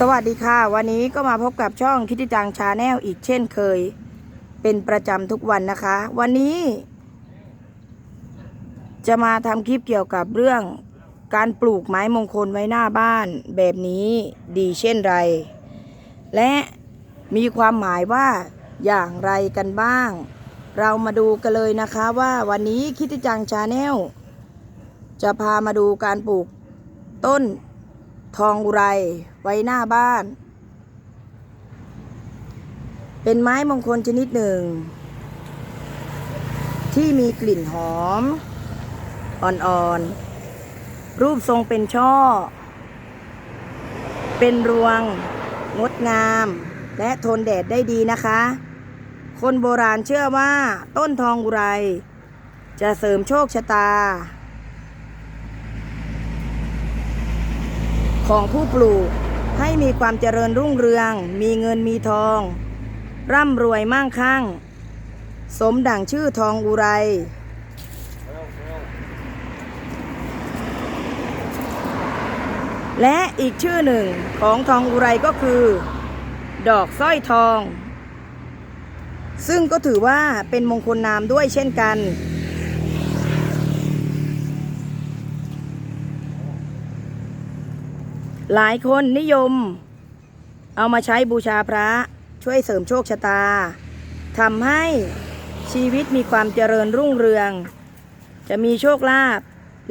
สวัสดีค่ะ วันนี้ก็มาพบกับช่องคิดจังชาแนลอีกเช่นเคย เป็นประจำทุกวันนะคะ วันนี้ จะมาทำคลิปเกี่ยวกับเรื่อง การปลูกไม้มงคลไว้หน้าบ้าน แบบนี้ดีเช่นไร และมีความหมายว่าอย่างไรกันบ้าง เรามาดูกันเลยนะคะว่าวันนี้คิดจังชาแนลจะพามาดูการปลูกต้น ทองอุไรไว้หน้าบ้าน เป็นไม้มงคลชนิดหนึ่ง ที่มีกลิ่นหอม อ่อนๆ รูปทรงเป็นช่อ เป็นรวง งดงาม และทนแดดได้ดีนะคะ คนโบราณเชื่อว่าต้นทองอุไรจะเสริมโชคชะตา ของผู้ปลูก ให้มีความเจริญรุ่งเรือง มีเงินมีทอง ร่ำรวยมั่งคั่ง สมดั่งชื่อทองอุไรและอีกชื่อหนึ่งของทองอุไรก็คือ ดอกสร้อยทอง ซึ่งก็ถือว่าเป็นมงคลนามด้วยเช่นกัน หลายคนนิยม เอามาใช้บูชาพระช่วยเสริมโชคชะตาทำให้ชีวิตมีความเจริญรุ่งเรือง จะมีโชคลาภ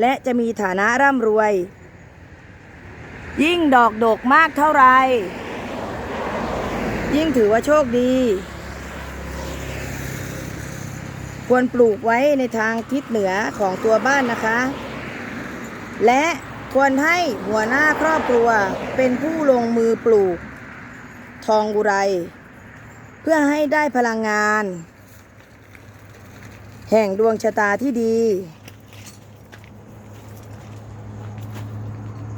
และจะมีฐานะร่ำรวย ยิ่งดอกดกมากเท่าไร ยิ่งถือว่าโชคดี ควรปลูกไว้ในทางทิศเหนือของตัวบ้านนะคะ และ ควรให้หัวหน้าครอบครัวเป็นผู้ลงมือปลูก ทองอุไร เพื่อให้ได้พลังงาน แห่งดวงชะตาที่ดี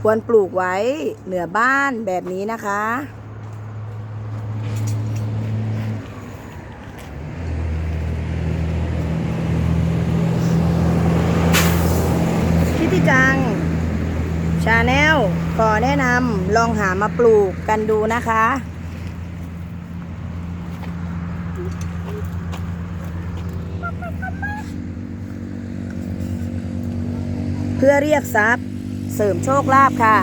ควรปลูกไว้เหนือบ้านแบบนี้นะคะพิธีจัง ชาแนลขอแนะนำลองหามาปลูกกันดูนะคะ เพื่อเรียกทรัพย์เสริมโชคลาภค่ะ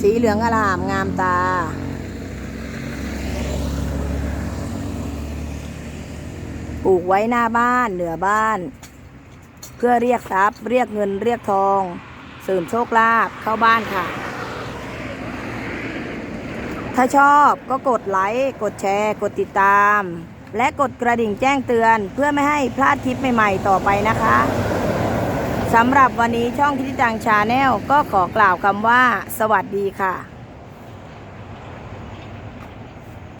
สีเหลืองอลามงามตาปลูกไว้หน้าบ้านเหนือบ้าน เพื่อเรียกทรัพย์ เรียกเงินเรียกทอง เสริมโชคลาภเข้าบ้านค่ะ ถ้าชอบก็กดไลค์กดแชร์ กดติดตาม และกดกระดิ่งแจ้งเตือน เพื่อไม่ให้พลาดคลิปใหม่ๆต่อไปนะคะสำหรับวันนี้ช่องคิดจังชาแนลก็ขอกล่าวคำว่า สวัสดีค่ะ